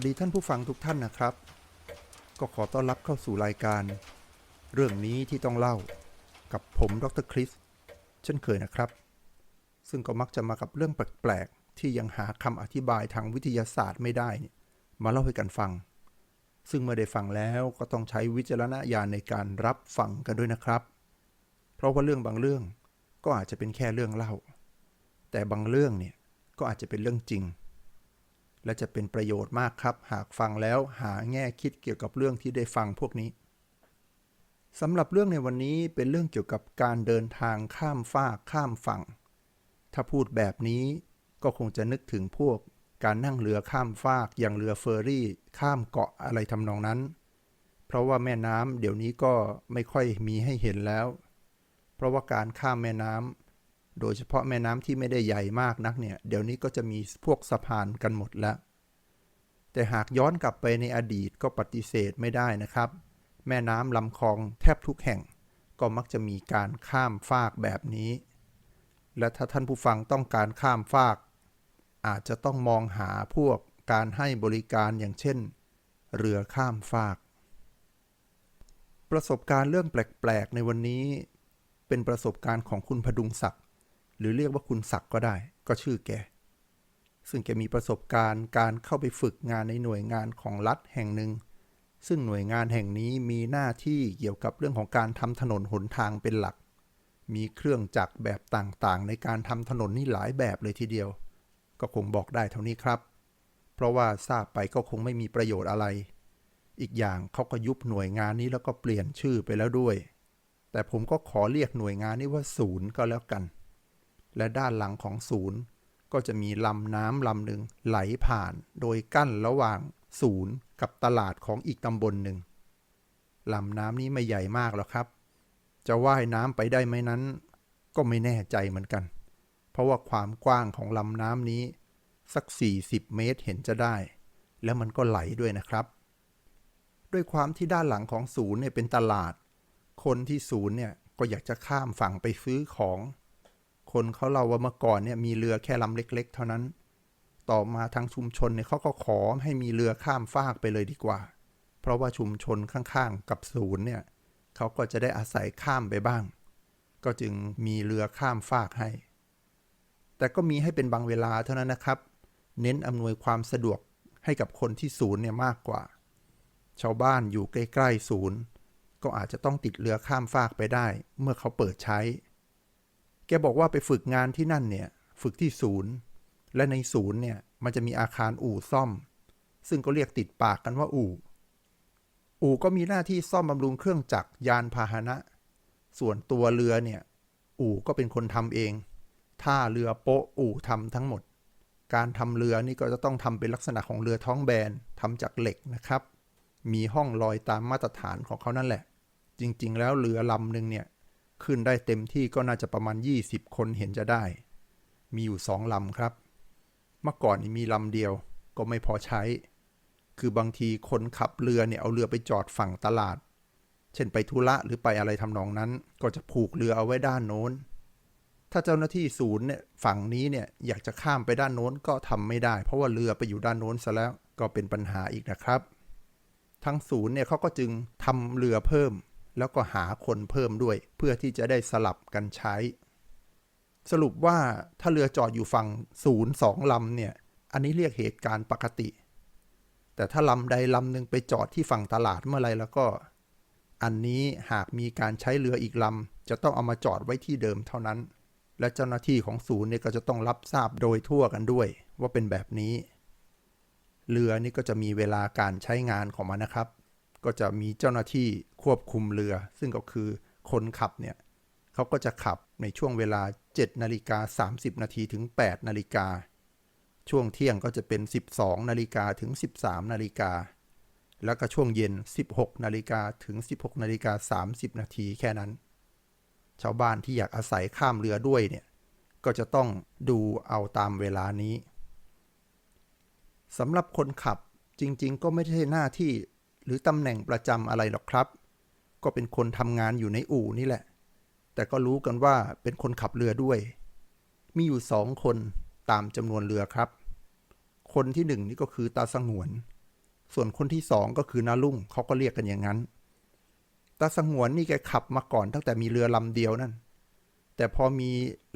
วัสดีท่านผู้ฟังทุกท่านนะครับ ก็ขอต้อนรับเข้าสู่รายการ เรื่องนี้ที่ต้องเล่ากับผมดรคริสเช่นเคยนะครับ ซึ่งก็มักจะมากับเรื่องแปลกๆ ที่ยังหาคำอธิบายทางวิทยาศาสตร์ไม่ได้มาเล่าให้กันฟัง ซึ่งเมื่อได้ฟังแล้วก็ต้องใช้วิจารณญาณในการรับฟังกันด้วยนะครับ เพราะว่าเรื่องบางเรื่องก็อาจจะเป็นแค่เรื่องเล่า แต่บางเรื่องเนี่ยก็อาจจะเป็นเรื่องจริง และจะเป็นประโยชน์มากครับ หากฟังแล้วหาแง่คิดเกี่ยวกับเรื่องที่ได้ฟังพวกนี้สำหรับเรื่องในวันนี้เป็นเรื่องเกี่ยวกับการเดินทางข้ามฟากข้ามฝั่ง ถ้าพูดแบบนี้ก็คงจะนึกถึงพวก การนั่งเรือข้ามฟากอย่างเรือเฟอร์รี่ ข้ามเกาะอะไรทำนองนั้น เพราะว่าแม่น้ำเดี๋ยวนี้ก็ไม่ค่อยมีให้เห็นแล้ว เพราะว่าการข้ามแม่น้ำโดยเฉพาะแม่น้ำที่ไม่ได้ใหญ่มากนักเนี่ย เดี๋ยวนี้ก็จะมีพวกสะพานกันหมดแล้ว แต่หากย้อนกลับไปในอดีตก็ปฏิเสธไม่ได้นะครับ แม่น้ำลำคลองแทบทุกแห่ง ก็มักจะมีการข้ามฟากแบบนี้ และถ้าท่านผู้ฟังต้องการข้ามฟาก อาจจะต้องมองหาพวกการให้บริการอย่างเช่น เรือข้ามฟาก ประสบการณ์เรื่องแปลกๆในวันนี้ เป็นประสบการณ์ของคุณพดุงศักดิ์หรือเรียกว่าคุณศักดิ์ก็ได้ ก็ชื่อแก ซึ่งแกมีประสบการณ์การเข้าไปฝึกงานในหน่วยงานของรัฐแห่งหนึ่ง ซึ่งหน่วยงานแห่งนี้มีหน้าที่เกี่ยวกับเรื่องของการทำถนนหนทางเป็นหลัก มีเครื่องจักรแบบต่างๆ ในการทำถนนนี่หลายแบบเลยทีเดียว ก็คงบอกได้เท่านี้ครับ เพราะว่าทราบไปก็คงไม่มีประโยชน์อะไร อีกอย่างเขาก็ยุบหน่วยงานนี้แล้วก็เปลี่ยนชื่อไปแล้วด้วย แต่ผมก็ขอเรียกหน่วยงานนี้ว่าศูนย์ก็แล้วกัน และด้านหลังของศูนย์ ก็จะมีลำน้ำลำหนึ่งไหลผ่านโดยกั้นระหว่างศูนย์กับตลาดของอีกตำบลหนึ่งลำน้ำนี้ไม่ใหญ่มากหรอกครับ จะว่ายน้ำไปได้ไหมนั้น ก็ไม่แน่ใจเหมือนกัน เพราะว่าความกว้างของลำน้ำนี้ สัก 40 เมตรเห็นจะได้ แล้วมันก็ไหลด้วยนะครับ ด้วยความที่ด้านหลังของศูนย์เนี่ยเป็นตลาด คนที่ศูนย์เนี่ยก็อยากจะข้ามฝั่งไปซื้อของ คนเขาเล่าว่าเมื่อก่อนเนี่ยมีเรือแค่ลำเล็ก ๆ เท่านั้น ต่อมาทางชุมชนเนี่ยเขาก็ขอให้มีเรือข้ามฟากไปเลยดีกว่า เพราะว่าชุมชนข้างๆกับศูนย์เนี่ยเขาก็จะได้อาศัยข้ามไปบ้าง ก็จึงมีเรือข้ามฟากให้ แต่ก็มีให้เป็นบางเวลาเท่านั้นนะครับ เน้นอำนวยความสะดวกให้กับคนที่ศูนย์เนี่ยมากกว่า ชาวบ้านอยู่ใกล้ๆศูนย์ ก็อาจจะต้องติดเรือข้ามฟากไปได้ เมื่อเขาเปิดใช้ แกบอกว่าไปฝึกงานที่นั่นเนี่ย ฝึกที่ศูนย์ และในศูนย์เนี่ย มันจะมีอาคารอู่ซ่อม ซึ่งก็เรียกติดปากกันว่าอู่ อู่ก็มีหน้าที่ซ่อมบำรุงเครื่องจักรยานพาหนะ ส่วนตัวเรือเนี่ย อู่ก็เป็นคนทำเอง ท่าเรือโป๊ะอู่ทำทั้งหมด การทำเรือนี่ก็จะต้องทำเป็นลักษณะของเรือท้องแบนทำจากเหล็กนะครับ มีห้องลอยตามมาตรฐานของเขานั่นแหละ จริง ๆ แล้วเรือลำหนึ่งเนี่ย ขึ้นได้เต็มที่ก็น่าจะประมาณ 20 คนเห็นจะได้ มีอยู่สองลำครับ เมื่อก่อนมีลำเดียวก็ไม่พอใช้ คือบางทีคนขับเรือเนี่ยเอาเรือไปจอดฝั่งตลาด เช่นไปธุระหรือไปอะไรทำนองนั้น ก็จะผูกเรือเอาไว้ด้านโน้น ถ้าเจ้าหน้าที่ศูนย์เนี่ยฝั่งนี้เนี่ยอยากจะข้ามไปด้านโน้นก็ทำไม่ได้ เพราะว่าเรือไปอยู่ด้านโน้นซะแล้วก็เป็นปัญหาอีกนะครับ ทั้งศูนย์เนี่ยเขาก็จึงทำเรือเพิ่ม แล้วก็หาคนเพิ่มด้วย เพื่อที่จะได้สลับกันใช้ สรุปว่าถ้าเรือจอดอยู่ฝั่งศูนย์สองลำเนี่ย อันนี้เรียกเหตุการณ์ปกติ แต่ถ้าลำใดลำหนึ่งไปจอดที่ฝั่งตลาดเมื่อไรแล้วก็ อันนี้หากมีการใช้เรืออีกลำจะต้องเอามาจอดไว้ที่เดิมเท่านั้น และเจ้าหน้าที่ของศูนย์เนี่ยก็จะต้องรับทราบโดยทั่วกันด้วย ว่าเป็นแบบนี้ เรือนี่ก็จะมีเวลาการใช้งานของมันนะครับก็จะมีเจ้าหน้าที่ ควบคุมเรือ ซึ่งก็คือคนขับเนี่ยเขาก็จะขับในช่วงเวลา 7 นาฬิกา 30 นาทีถึง 8 นาฬิกา ช่วงเที่ยงก็จะเป็น 12 นาฬิกาถึง 13 นาฬิกา แล้วก็ช่วงเย็น 16 นาฬิกาถึง 16 นาฬิกา 30 นาทีแค่นั้น ชาวบ้านที่อยากอาศัยข้ามเรือด้วยเนี่ยก็จะต้องดูเอาตามเวลานี้สำหรับคนขับจริงๆ ก็ไม่ใช่หน้าที่หรือตำแหน่งประจำอะไรหรอกครับ ก็เป็นคนทำงานอยู่ในอู่นี่แหละ แต่ก็รู้กันว่าเป็นคนขับเรือด้วย มีอยู่สองคนตามจำนวนเรือครับ คนที่หนึ่งนี่ก็คือตาสงวน ส่วนคนที่สองก็คือนาลุ่งเขาก็เรียกกันอย่างนั้น ตาสงวนนี่แกขับมาก่อนตั้งแต่มีเรือลำเดียวนั่น แต่พอมี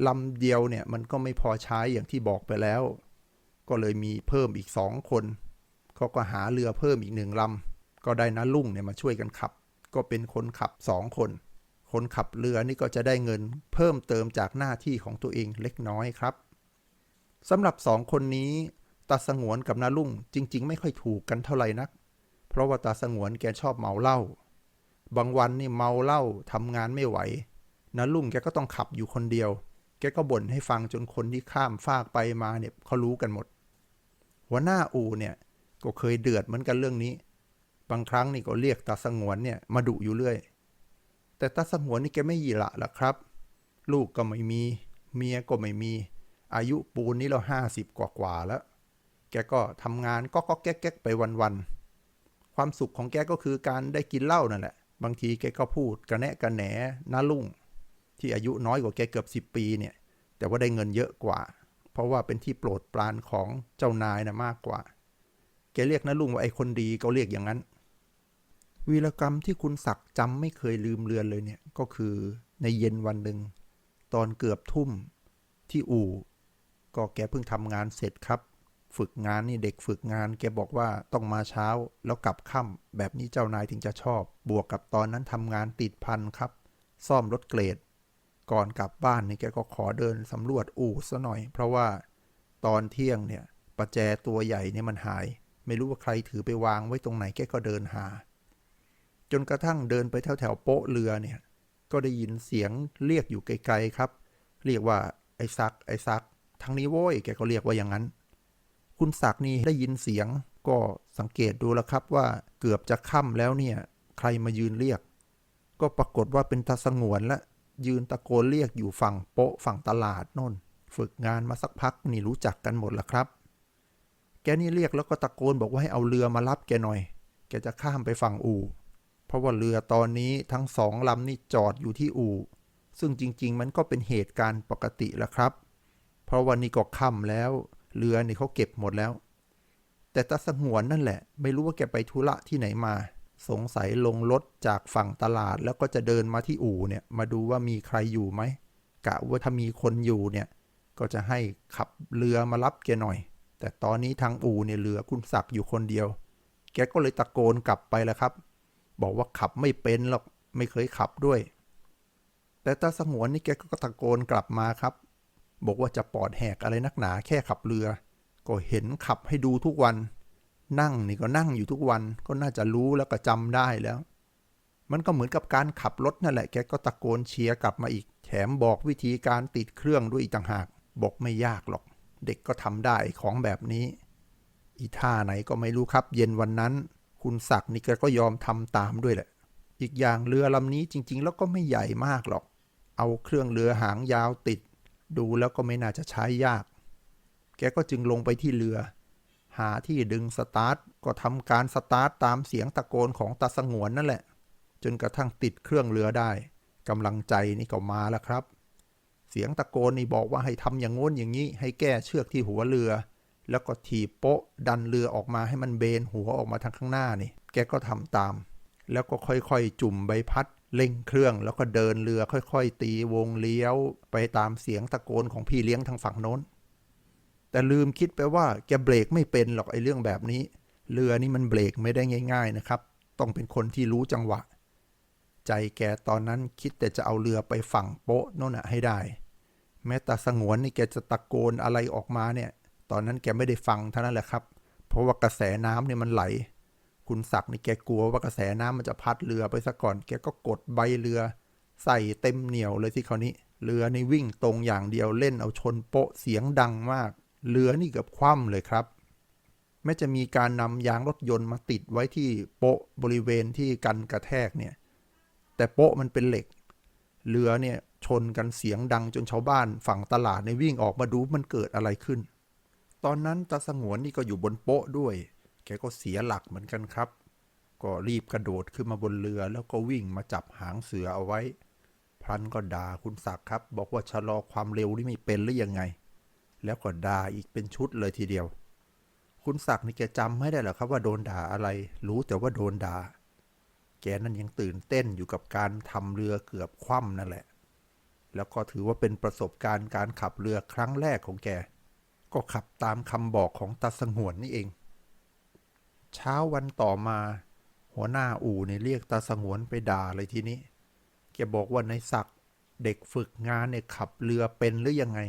ลำเดียวเนี่ยมันก็ไม่พอใช้อย่างที่บอกไปแล้ว ก็เลยมีเพิ่มอีกสองคน เขาก็หาเรือเพิ่มอีกหนึ่งลำ ก็ได้นาลุ่งเนี่ยมาช่วยกันขับ ก็เป็นคนขับสองคน คนขับเรือนี่ก็จะได้เงินเพิ่มเติมจากหน้าที่ของตัวเองเล็กน้อยครับสำหรับสองคนนี้ตาสงวนกับนาลุ่งจริง ๆ ไม่ค่อยถูกกันเท่าไหร่นัก เพราะว่าตาสงวนแกชอบเมาเหล้าบางวันนี่เมาเหล้าทำงานไม่ไหวนาลุ่งแกก็ต้องขับอยู่คนเดียว แกก็บ่นให้ฟังจนคนที่ข้ามฟากไปมาเนี่ยเขารู้กันหมด หัวหน้าอูเนี่ยก็เคยเดือดเหมือนกันเรื่องนี้ บางครั้งนี่ก็เรียกตาสงวนเนี่ยมาดุอยู่เรื่อย แต่ตาสงวนนี่แกไม่ยีละละครับ ลูกก็ไม่มี เมียก็ไม่มี อายุปูนนี้เราห้าสิบกว่าๆแล้ว แกก็ทำงานก็ก็แก๊กไปวันๆ ความสุขของแกก็คือการได้กินเหล้านั่นแหละ บางทีแกก็พูดกระแนะกระแหนน้าลุงที่อายุน้อยกว่าแกเกือบสิบปีเนี่ย แต่ว่าได้เงินเยอะกว่า เพราะว่าเป็นที่โปรดปรานของเจ้านายนะมากกว่า แกเรียกน้าลุงว่าไอ้คนดีก็เรียกอย่างนั้น วีรกรรมที่คุณศักดิ์จำไม่เคยลืมเลือนเลยเนี่ย ก็คือในเย็นวันหนึ่ง ตอนเกือบทุ่มที่อู่ ก็แกเพิ่งทำงานเสร็จครับ ฝึกงานนี่เด็กฝึกงาน แกบอกว่าต้องมาเช้าแล้วกลับค่ำแบบนี้เจ้านายถึงจะชอบ บวกกับตอนนั้นทำงานติดพันครับ ซ่อมรถเกรด ก่อนกลับบ้านนี่แกก็ขอเดินสำรวจอู่ซะหน่อย เพราะว่าตอนเที่ยงเนี่ยประแจตัวใหญ่เนี่ยมันหาย ไม่รู้ว่าใครถือไปวางไว้ตรงไหนแกก็เดินหา จนกระทั่งเดินไปแถวแถวโป๊ะเรือเนี่ย ก็ได้ยินเสียงเรียกอยู่ไกลๆครับ เรียกว่าไอ้ซัก ไอ้ซัก ทางนี้โว้ยแกก็เรียกว่าอย่างนั้น คุณศักดิ์นี่ได้ยินเสียงก็สังเกตดูแล้วครับว่าเกือบจะค่ำแล้วเนี่ย ใครมายืนเรียก ก็ปรากฏว่าเป็นตาสงวนและยืนตะโกนเรียกอยู่ฝั่งโป๊ะฝั่งตลาดน่น ฝึกงานมาสักพักนี่รู้จักกันหมดแล้วครับ แกนี่เรียกแล้วก็ตะโกนบอกว่าให้เอาเรือมารับแกหน่อย แกจะข้ามไปฝั่งอู่ เพราะว่าเรือตอนนี้ทั้งสองลำนี่จอดอยู่ที่อู่ ซึ่งจริง ๆ มันก็เป็นเหตุการณ์ปกติแหละครับ เพราะวันนี้ก็ค่ำแล้ว เรือนี่เขาเก็บหมดแล้ว แต่ตาสงวนนั่นแหละ ไม่รู้ว่าแกไปธุระที่ไหนมา สงสัยลงรถจากฝั่งตลาดแล้วก็จะเดินมาที่อู่เนี่ย มาดูว่ามีใครอยู่ไหมกะว่าถ้ามีคนอยู่เนี่ย ก็จะให้ขับเรือมารับแกหน่อย แต่ตอนนี้ทางอู่เนี่ยเหลือคุณศักดิ์อยู่คนเดียว แกก็เลยตะโกนกลับไปแล้วครับ บอกว่าขับไม่เป็นหรอกไม่เคยขับด้วย แต่ตาสงวนนี่แกก็ตะโกนกลับมาครับ บอกว่าจะปอดแหกอะไรนักหนาแค่ขับเรือ ก็เห็นขับให้ดูทุกวัน นั่งนี่ก็นั่งอยู่ทุกวันก็น่าจะรู้แล้วก็จำได้แล้ว มันก็เหมือนกับการขับรถนั่นแหละแกก็ตะโกนเชียร์กลับมาอีก แถมบอกวิธีการติดเครื่องด้วยอีกต่างหาก บอกไม่ยากหรอก เด็กก็ทำได้ของแบบนี้ อีท่าไหนก็ไม่รู้ครับ เย็นวันนั้น คุณศักดิ์นี่แกก็ยอมทำตามด้วยแหละ อีกอย่างเรือลำนี้จริง ๆ แล้วก็ไม่ใหญ่มากหรอก เอาเครื่องเรือหางยาวติด ดูแล้วก็ไม่น่าจะใช้ยาก แกก็จึงลงไปที่เรือ หาที่ดึงสตาร์ทก็ทำการสตาร์ทตามเสียงตะโกนของตาสงวนนั่นแหละ จนกระทั่งติดเครื่องเรือได้กำลังใจนี่ก็มาแล้วครับ เสียงตะโกนนี่บอกว่าให้ทำอย่างง้นอย่างนี้ ให้แก้เชือกที่หัวเรือ แล้วก็ถีบโป๊ะดันเรือออกมาให้มันเบนหัวออกมาทางข้างหน้านี่ แกก็ทำตาม แล้วก็ค่อยๆ จุ่มใบพัดเร่งเครื่องแล้วก็เดินเรือค่อยๆ ตีวงเลี้ยว ไปตามเสียงตะโกนของพี่เลี้ยงทางฝั่งโน้น แต่ลืมคิดไปว่าแกเบรกไม่เป็นหรอกไอ้เรื่องแบบนี้ เรือนี่มันเบรกไม่ได้ง่าย ๆนะครับ ต้องเป็นคนที่รู้จังหวะ ใจแกตอนนั้นคิดแต่จะเอาเรือไปฝั่งโป๊ะโน่นน่ะให้ได้ แม้แต่สงวนนี่แกจะตะโกนอะไรออกมาเนี่ย ตอนนั้นแกไม่ได้ฟังเท่านั้นแหละครับ เพราะว่ากระแสน้ำเนี่ยมันไหล คุณศักดิ์นี่แกกลัวว่ากระแสน้ำมันจะพัดเรือไปซะก่อน แกก็กดใบเรือ ใส่เต็มเหนียวเลยที่คราวนี้ เรือนี่วิ่งตรงอย่างเดียวเล่นเอาชนโปะเสียงดังมาก เรือนี่เกือบคว่ำเลยครับแม้จะมีการนำยางรถยนต์มาติดไว้ที่โป๊ะบริเวณที่กันกระแทกเนี่ย แต่โป๊ะมันเป็นเหล็ก เรือเนี่ยชนกันเสียงดังจนชาวบ้านฝั่งตลาดในวิ่งออกมาดูมันเกิดอะไรขึ้น ตอนนั้นตาสงวนนี่ก็อยู่บนโป๊ะด้วย แกก็เสียหลักเหมือนกันครับ ก็รีบกระโดดขึ้นมาบนเรือแล้วก็วิ่งมาจับหางเสือเอาไว้ พลันก็ด่าคุณศักดิ์ครับ บอกว่าชะลอความเร็วนี่ไม่เป็นหรือยังไง แล้วก็ด่าอีกเป็นชุดเลยทีเดียว คุณศักดิ์นี่แกจำไม่ได้หรอครับว่าโดนด่าอะไร รู้แต่ว่าโดนด่า แกนั่นยังตื่นเต้นอยู่กับการทำเรือเกือบคว่ำนั่นแหละ แล้วก็ถือว่าเป็นประสบการณ์การขับเรือครั้งแรกของแก ก็ขับตามคำบอกของตาสงวนนี่เอง เช้าวันต่อมา หัวหน้าอู่เนี่ยเรียกตาสงวนไปด่าเลยทีนี้ แกบอกว่าในศักเด็กฝึกงานเนี่ยขับเรือเป็นหรือยังไง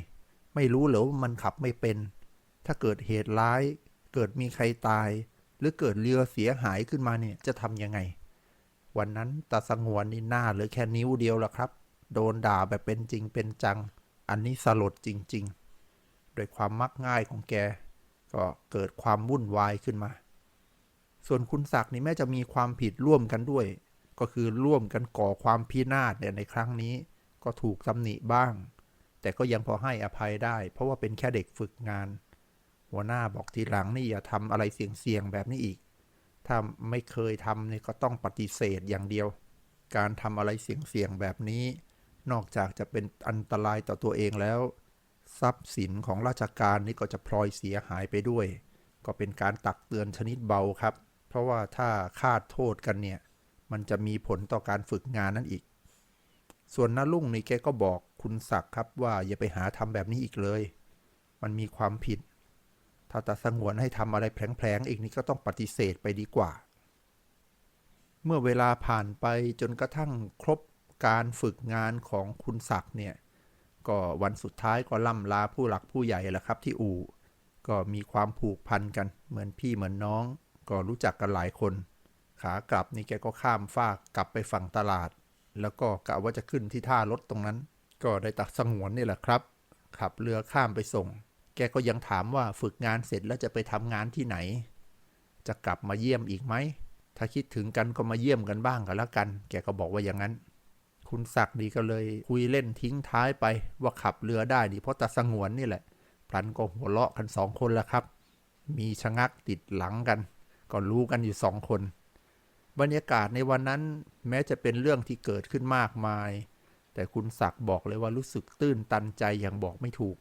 ไม่รู้เหรอว่ามันขับไม่เป็น ถ้าเกิดเหตุร้าย เกิดมีใครตาย หรือเกิดเรือเสียหายขึ้นมาเนี่ยจะทำยังไง วันนั้นตาสงวนนี่หน้าเหลือแค่นิ้วเดียวละครับ โดนด่าแบบเป็นจริงเป็นจัง อันนี้สลดจริง ๆ โดยความมักง่ายของแก ก็เกิดความวุ่นวายขึ้นมา ส่วนคุณศักดิ์นี่แม้จะมีความผิดร่วมกันด้วย ก็คือร่วมกันก่อความพินาศเนี่ยในครั้งนี้ ก็ถูกตำหนิบ้าง แต่ก็ยังพอให้อภัยได้ เพราะว่าเป็นแค่เด็กฝึกงาน หัวหน้าบอกทีหลังนี่อย่าทำอะไรเสี่ยงๆแบบนี้อีก ถ้าไม่เคยทำเนี่ยก็ต้องปฏิเสธอย่างเดียว การทำอะไรเสี่ยงๆแบบนี้ นอกจากจะเป็นอันตรายต่อตัวเองแล้ว ทรัพย์สินของราชการนี่ก็จะพลอยเสียหายไปด้วย ก็เป็นการตักเตือนชนิดเบาครับ เพราะว่าถ้าคาดโทษกันเนี่ย มันจะมีผลต่อการฝึกงานนั่นอีก ส่วนน้าลุงนี่แกก็บอกคุณศักดิ์ครับว่าอย่าไปหาทำแบบนี้อีกเลย มันมีความผิด ถ้าตาสงวนให้ทำอะไรแผลงๆอีกนี่ก็ต้องปฏิเสธไปดีกว่า เมื่อเวลาผ่านไปจนกระทั่งครบการฝึกงานของคุณศักดิ์เนี่ย ก็วันสุดท้ายก็ล่ำลาผู้หลักผู้ใหญ่แหละครับที่อู่ ก็มีความผูกพันกัน เหมือนพี่เหมือนน้อง ก็รู้จักกันหลายคน ขากลับนี่แกก็ข้ามฟากกลับไปฝั่งตลาด แล้วก็กะว่าจะขึ้นที่ท่ารถตรงนั้น ก็ได้ตักสงวนนี่แหละครับ ขับเรือข้ามไปส่ง แกก็ยังถามว่าฝึกงานเสร็จแล้วจะไปทำงานที่ไหน จะกลับมาเยี่ยมอีกไหมถ้าคิดถึงกันก็มาเยี่ยมกันบ้างกันแล้วกัน แกก็บอกว่าอย่างนั้น คุณศักดิ์ดีก็เลยคุยเล่นทิ้งท้ายไปว่าขับเรือได้นี่เพราะตาสงวนนี่แหละพลันก็หัวเราะกันสองคนแล้วครับ มีชะงักติดหลังกัน ก็รู้กันอยู่สองคน บรรยากาศในวันนั้นแม้จะเป็นเรื่องที่เกิดขึ้นมากมาย แต่คุณศักดิ์บอกเลยว่ารู้สึกตื้นตันใจอย่างบอกไม่ถูก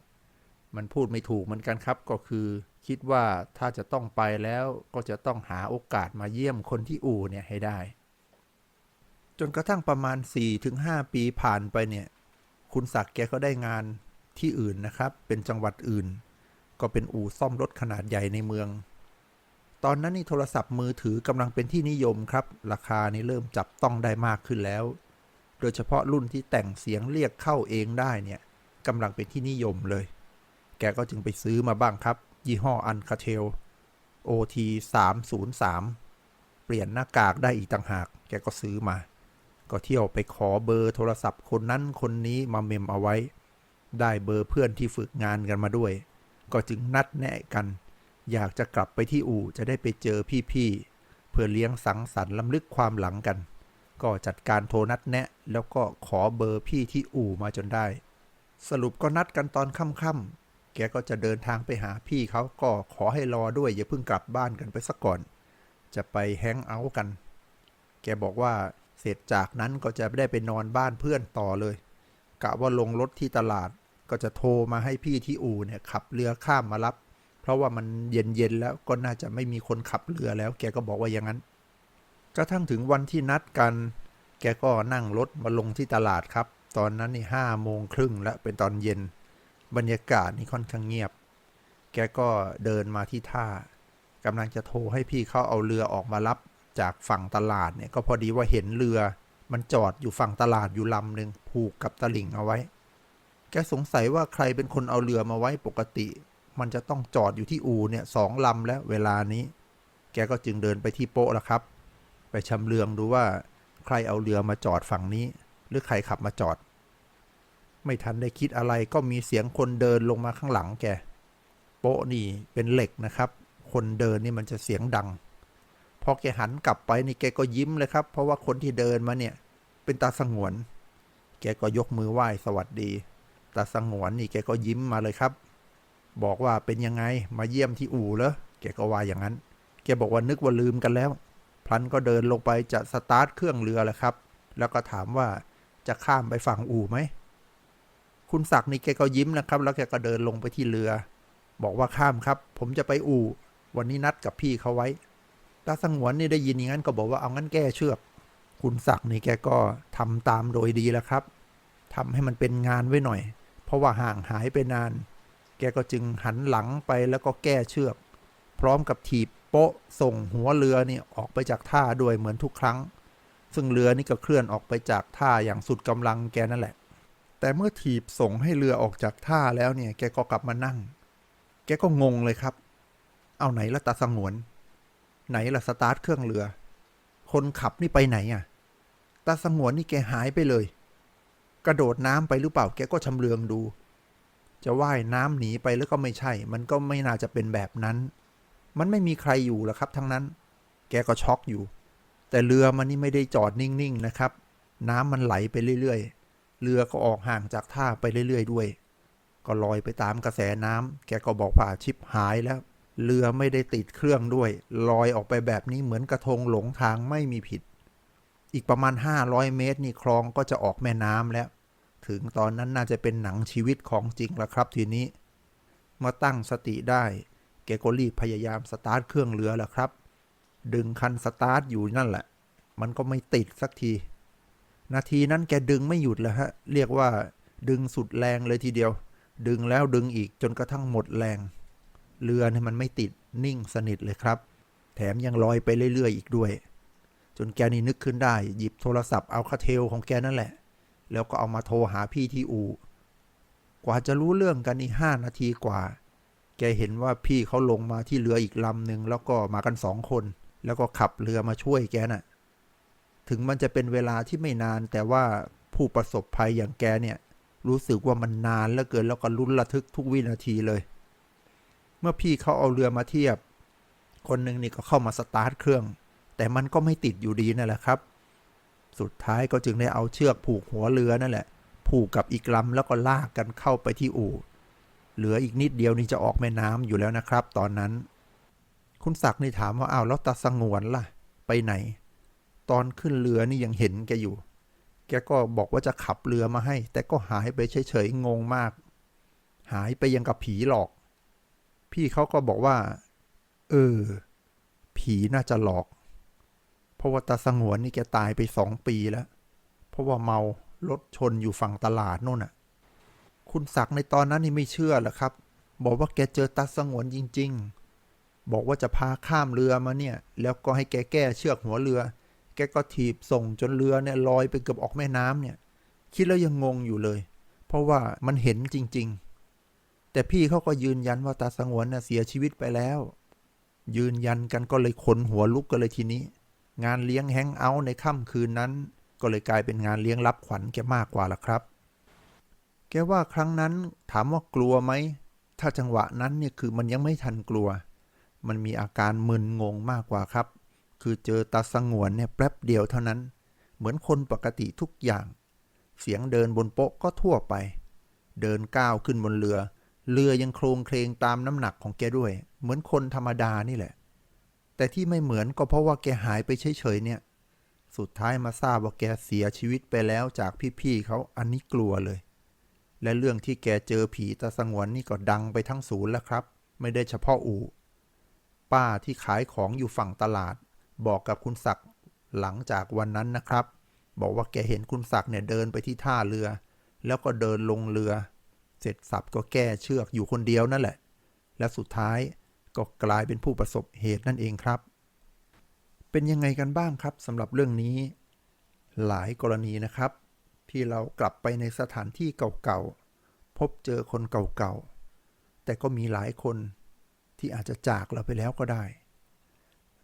มันพูดไม่ถูกเหมือนกันครับก็คือ คิดว่าถ้าจะต้องไปแล้วก็จะต้องหาโอกาสมาเยี่ยมคนที่อู่เนี่ยให้ได้ จนกระทั่งประมาณ 4-5 ปีผ่านไปเนี่ย คุณศักดิ์แกก็ได้งานที่อื่นนะครับ เป็นจังหวัดอื่น ก็เป็นอู่ซ่อมรถขนาดใหญ่ในเมือง ตอนนั้นนี่โทรศัพท์มือถือกำลังเป็นที่นิยมครับ ราคานี่เริ่มจับต้องได้มากขึ้นแล้ว โดยเฉพาะรุ่นที่แต่งเสียงเรียกเข้าเองได้เนี่ยกำลังเป็นที่นิยมเลย แกก็จึงไปซื้อมาบ้างครับ ยี่ห้ออันคาเทล OT 303เปลี่ยนหน้ากากได้อีกต่างหาก แกก็ซื้อมา ก็เที่ยวไปขอเบอร์โทรศัพท์คนนั้นคนนี้มาเมมเอาไว้ ได้เบอร์เพื่อนที่ฝึกงานกันมาด้วย ก็จึงนัดแนะกัน อยากจะกลับไปที่อู่จะได้ไปเจอพี่ๆเพื่อเลี้ยงสังสรรค์ล้ำลึกความหลังกัน ก็จัดการโทรนัดแนะ แล้วก็ขอเบอร์พี่ที่อู่มาจนได้ สรุปก็นัดกันตอนค่ำๆแกก็จะเดินทางไปหาพี่เขาก็ขอให้รอด้วยอย่าเพิ่งกลับบ้านกันไปสักก่อน จะไปแฮงเอาท์กัน แกบอกว่า เสร็จจากนั้นก็จะได้ไปนอนบ้านเพื่อนต่อเลย กะว่าลงรถที่ตลาดก็จะโทรมาให้พี่ที่อู่เนี่ยขับเรือข้ามมารับ เพราะว่ามันเย็นๆแล้วก็น่าจะไม่มีคนขับเรือแล้ว แกก็บอกว่าอย่างนั้น กระทั่งถึงวันที่นัดกัน แกก็นั่งรถมาลงที่ตลาดครับ ตอนนั้นนี่ห้าโมงครึ่งแล้วเป็นตอนเย็น บรรยากาศนี่ค่อนข้างเงียบ แกก็เดินมาที่ท่ากำลังจะโทรให้พี่เขาเอาเรือออกมารับ จากฝั่งตลาดเนี่ยก็พอดีว่าเห็นเรือ มันจอดอยู่ฝั่งตลาดอยู่ลำหนึ่งผูกกับตลิ่งเอาไว้ แกสงสัยว่าใครเป็นคนเอาเรือมาไว้ปกติ มันจะต้องจอดอยู่ที่อู่เนี่ยสองลำแล้วเวลานี้ แกก็จึงเดินไปที่โป๊ะแล้วครับ ไปชำเลืองดูว่า ใครเอาเรือมาจอดฝั่งนี้ หรือใครขับมาจอด ไม่ทันได้คิดอะไรก็มีเสียงคนเดินลงมาข้างหลังแกโป๊ะนี่เป็นเหล็กนะครับ คนเดินนี่มันจะเสียงดัง พอแกหันกลับไปนี่แกก็ยิ้มเลยครับ เพราะว่าคนที่เดินมาเนี่ย เป็นตาสงวน แกก็ยกมือไหว้สวัสดี ตาสงวนนี่แกก็ยิ้มมาเลยครับ บอกว่าเป็นยังไงมาเยี่ยมที่อู่เหรอแกก็ว่าอย่างนั้น แกบอกว่านึกว่าลืมกันแล้ว พลันก็เดินลงไปจะสตาร์ทเครื่องเรือแหละครับ แล้วก็ถามว่าจะข้ามไปฝั่งอู่ไหมคุณศักดิ์นี่แกก็ยิ้มนะครับ แล้วแกก็เดินลงไปที่เรือ บอกว่าข้ามครับ ผมจะไปอู่ วันนี้นัดกับพี่เขาไว้ ตาสงวนนี่ได้ยินอย่างนั้นก็บอกว่าเอางั้นแก้เชือก คุณศักดิ์นี่แกก็ทำตามโดยดีแล้วครับทำให้มันเป็นงานไว้หน่อย เพราะว่าห่างหายไปนาน แกก็จึงหันหลังไปแล้วก็แก้เชือก พร้อมกับถีบโป๊ะส่งหัวเรือนี่ออกไปจากท่าด้วยเหมือนทุกครั้ง ซึ่งเรือนี่ก็เคลื่อนออกไปจากท่าอย่างสุดกำลังแกนั่นแหละ แต่เมื่อถีบส่งให้เรือออกจากท่าแล้วเนี่ย แกก็กลับมานั่ง แกก็งงเลยครับ เอาไหนละตาสงวน ไหนล่ะสตาร์ทเครื่องเรือ คนขับนี่ไปไหนอะ ตาสงวนนี่แกหายไปเลย กระโดดน้ำไปหรือเปล่าแกก็ชำเลืองดู จะว่ายน้ำหนีไปแล้วก็ไม่ใช่ มันก็ไม่น่าจะเป็นแบบนั้น มันไม่มีใครอยู่หรอกครับ ทั้งนั้น แกก็ช็อกอยู่ แต่เรือมันนี่ไม่ได้จอดนิ่งๆนะครับ น้ำมันไหลไปเรื่อยๆ เรือก็ออกห่างจากท่าไปเรื่อยๆด้วย ก็ลอยไปตามกระแสน้ำแกก็บอกว่าชิปหายแล้ว เรือไม่ได้ติดเครื่องด้วย ลอยออกไปแบบนี้เหมือนกระทงหลงทางไม่มีผิด อีกประมาณ 500 เมตรนี่คลองก็จะออกแม่น้ำแล้ว ถึงตอนนั้นน่าจะเป็นหนังชีวิตของจริงแล้วครับทีนี้มื่อตั้งสติได้ แกก็รีบพยายามสตาร์ทเครื่องเรือแล้วครับ ดึงคันสตาร์ทอยู่นั่นแหละ มันก็ไม่ติดสักที นาทีนั้นแกดึงไม่หยุดเลยฮะ เรียกว่า ดึงสุดแรงเลยทีเดียว ดึงแล้วดึงอีกจนกระทั่งหมดแรง เรือเนี่ยมันไม่ติดนิ่งสนิทเลยครับ แถมยังลอยไปเรื่อยๆอีกด้วย จนแกนี่นึกขึ้นได้ หยิบโทรศัพท์เอาคาเทลของแกนั่นแหละ แล้วก็เอามาโทรหาพี่ที่อู่กว่าจะรู้เรื่องกันนี่ห้านาทีกว่า แกเห็นว่าพี่เขาลงมาที่เรืออีกลำหนึ่งแล้วก็มากันสองคน แล้วก็ขับเรือมาช่วยแกน่ะ ถึงมันจะเป็นเวลาที่ไม่นาน แต่ว่าผู้ประสบภัยอย่างแกเนี่ย รู้สึกว่ามันนานเหลือเกินแล้วก็ลุ้นระทึกทุกวินาทีเลย เมื่อพี่เขาเอาเรือมาเทียบ คนหนึ่งนี่ก็เข้ามาสตาร์ทเครื่อง แต่มันก็ไม่ติดอยู่ดีนั่นแหละครับ สุดท้ายก็จึงได้เอาเชือกผูกหัวเรือนั่นแหละ ผูกกับอีกลำแล้วก็ลากกันเข้าไปที่อู่ เหลืออีกนิดเดียวนี่จะออกแม่น้ำอยู่แล้วนะครับ ตอนนั้น คุณศักดิ์นี่ถามว่าอ้าวแล้วตาสงวนล่ะ ไปไหน ตอนขึ้นเรือนี่ยังเห็นแกอยู่ แกก็บอกว่าจะขับเรือมาให้ แต่ก็หายไปเฉยๆงงมาก หายไปยังกับผีหลอก พี่เขาก็บอกว่า เออ ผีน่าจะหลอก เพราะว่าตาสงวนนี่แกตายไปสองปีแล้ว เพราะว่าเมารถชนอยู่ฝั่งตลาดโน่นน่ะ คุณศักดิ์ในตอนนั้นนี่ไม่เชื่อหรอครับ บอกว่าแกเจอตาสงวนจริง ๆ บอกว่าจะพาข้ามเรือมาเนี่ย แล้วก็ให้แกแก้เชือกหัวเรือ แกก็ถีบส่งจนเรือเนี่ยลอยไปเกือบออกแม่น้ำเนี่ย คิดแล้วยังงงอยู่เลย เพราะว่ามันเห็นจริง ๆ แต่พี่เขาก็ยืนยันว่าตาสงวนน่ะเสียชีวิตไปแล้ว ยืนยันกันก็เลยขนหัวลุกกันเลยทีนี้ งานเลี้ยงแฮงเอาท์ในค่ำคืนนั้น ก็เลยกลายเป็นงานเลี้ยงรับขวัญแกมากกว่าละครับ แกว่าครั้งนั้นถามว่ากลัวไหมถ้าจังหวะนั้นเนี่ยคือมันยังไม่ทันกลัว มันมีอาการมึนงงมากกว่าครับ คือเจอตาสงวนเนี่ยแป๊บเดียวเท่านั้น เหมือนคนปกติทุกอย่าง เสียงเดินบนโป๊ะก็ทั่วไป เดินก้าวขึ้นบนเรือ เรือยังโครงเคลงตามน้ำหนักของแกด้วย เหมือนคนธรรมดานี่แหละ แต่ที่ไม่เหมือนก็เพราะว่าแกหายไปเฉยๆเนี่ย สุดท้ายมาทราบว่าแกเสียชีวิตไปแล้วจากพี่ๆเขาอันนี้กลัวเลย และเรื่องที่แกเจอผีตาสงวนนี่ก็ดังไปทั้งศูนย์แล้วครับ ไม่ได้เฉพาะอู่ป้าที่ขายของอยู่ฝั่งตลาด บอกกับคุณศักดิ์หลังจากวันนั้นนะครับ บอกว่าแกเห็นคุณศักดิ์เนี่ยเดินไปที่ท่าเรือ แล้วก็เดินลงเรือ เสร็จสับก็แก้เชือกอยู่คนเดียวนั่นแหละ และสุดท้ายก็กลายเป็นผู้ประสบเหตุนั่นเองครับ เป็นยังไงกันบ้างครับสำหรับเรื่องนี้ หลายกรณีนะครับ ที่เรากลับไปในสถานที่เก่าๆพบเจอคนเก่าๆแต่ก็มีหลายคนที่อาจจะจากเราไปแล้วก็ได้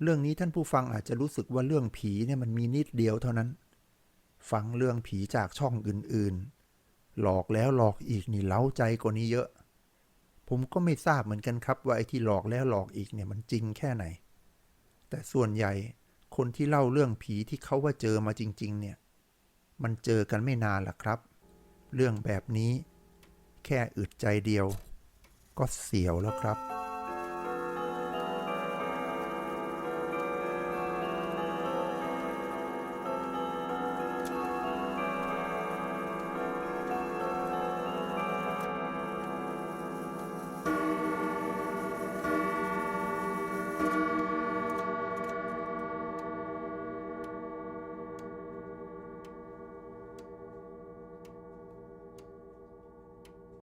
เรื่องนี้ท่านผู้ฟังอาจจะรู้สึกว่าเรื่องผีเนี่ยมันมีนิดเดียวเท่านั้น ฟังเรื่องผีจากช่องอื่นๆ หลอกแล้วหลอกอีกนี่เล้าใจกว่านี้เยอะ ผมก็ไม่ทราบเหมือนกันครับว่าไอ้ที่หลอกแล้วหลอกอีกเนี่ยมันจริงแค่ไหน แต่ส่วนใหญ่คนที่เล่าเรื่องผีที่เขาว่าเจอมาจริง ๆ เนี่ย มันเจอกันไม่นานล่ะครับ เรื่องแบบนี้ แค่อึดใจเดียว ก็เสียวแล้วครับ